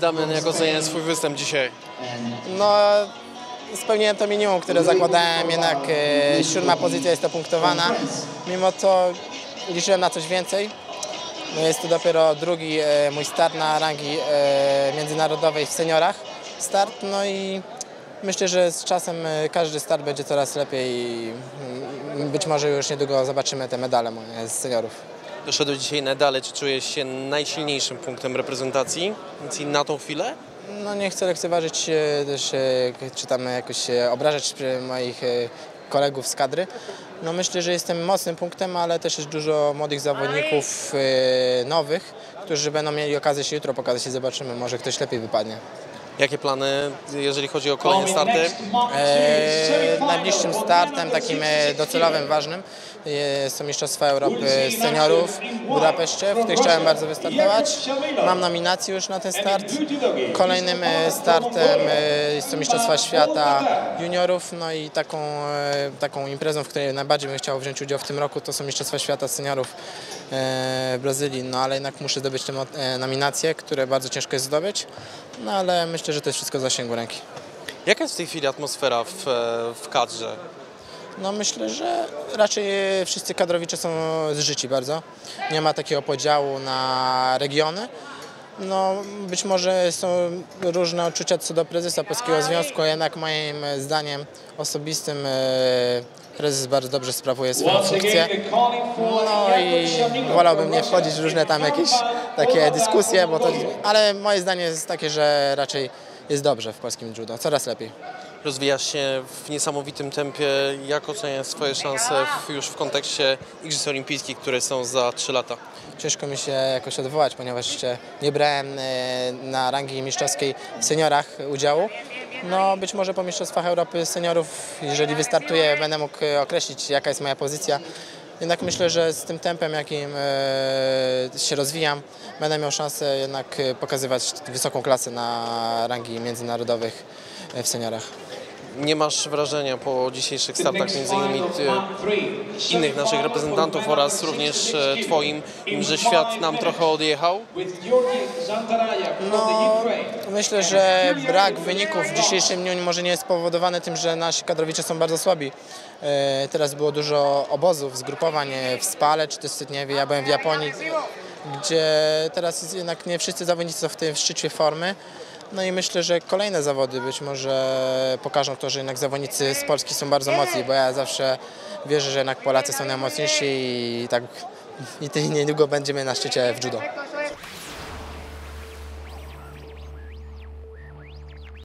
Damian, jak oceniasz swój występ dzisiaj? No, spełniłem to minimum, które zakładałem, jednak e, siódma pozycja jest to punktowana. Mimo to liczyłem na coś więcej. No jest to dopiero drugi e, mój start na rangi e, międzynarodowej w seniorach. Start, no i myślę, że z czasem każdy start będzie coraz lepiej i być może już niedługo zobaczymy te medale z seniorów. Doszedłeś dzisiaj na dale, czy czujesz się najsilniejszym punktem reprezentacji na tą chwilę? No nie chcę lekceważyć też, e, czy tam jakoś obrażać e, moich e, kolegów z kadry. No myślę, że jestem mocnym punktem, ale też jest dużo młodych zawodników nowych, którzy będą mieli okazję się jutro pokazać i zobaczymy, może ktoś lepiej wypadnie. Jakie plany, jeżeli chodzi o kolejne starty? E, najbliższym startem, takim e, docelowym, ważnym e, są Mistrzostwa Europy Seniorów w Budapeszcie, w których chciałem bardzo wystartować. Mam nominację już na ten start. Kolejnym e, startem są Mistrzostwa Świata Juniorów, no i taką, taką imprezą, w której najbardziej bym chciał wziąć udział w tym roku, to są Mistrzostwa Świata Seniorów w Brazylii, no ale jednak muszę zdobyć te e, nominacje, które bardzo ciężko jest zdobyć, no ale myślę, że to jest wszystko w zasięgu ręki. Jaka jest w tej chwili atmosfera w, e, w kadrze? No myślę, że raczej wszyscy kadrowicze są zżyci bardzo. Nie ma takiego podziału na regiony. No, być może są różne odczucia co do prezesa Polskiego Związku, jednak moim zdaniem osobistym e, prezes bardzo dobrze sprawuje swoją funkcję. No i wolałbym nie wchodzić w różne tam jakieś takie dyskusje, bo to, ale moje zdanie jest takie, że raczej jest dobrze w polskim judo, coraz lepiej. Rozwijasz się w niesamowitym tempie. Jak oceniasz swoje szanse w, już w kontekście Igrzysk Olimpijskich, które są za 3 lata? Ciężko mi się jakoś odwołać, ponieważ jeszcze nie brałem e, na rangi mistrzowskiej w seniorach udziału. No być może po Mistrzostwach Europy seniorów, jeżeli wystartuję, będę mógł określić jaka jest moja pozycja. Jednak myślę, że z tym tempem, jakim e, się rozwijam, będę miał szansę jednak pokazywać wysoką klasę na rangi międzynarodowych w seniorach. Nie masz wrażenia po dzisiejszych startach, między innymi e, innych naszych reprezentantów oraz również e, Twoim, że świat nam trochę odjechał? No, myślę, że brak wyników w dzisiejszym dniu może nie jest spowodowany tym, że nasi kadrowicze są bardzo słabi. E, Teraz było dużo obozów, zgrupowań w Spale czy też w Sydniewie. Ja byłem w Japonii, gdzie teraz jednak nie wszyscy zawodnicy są w tym szczycie formy. No i myślę, że kolejne zawody być może pokażą to, że jednak zawodnicy z Polski są bardzo mocni, bo ja zawsze wierzę, że jednak Polacy są najmocniejsi i tak i niedługo będziemy na szczycie w judo.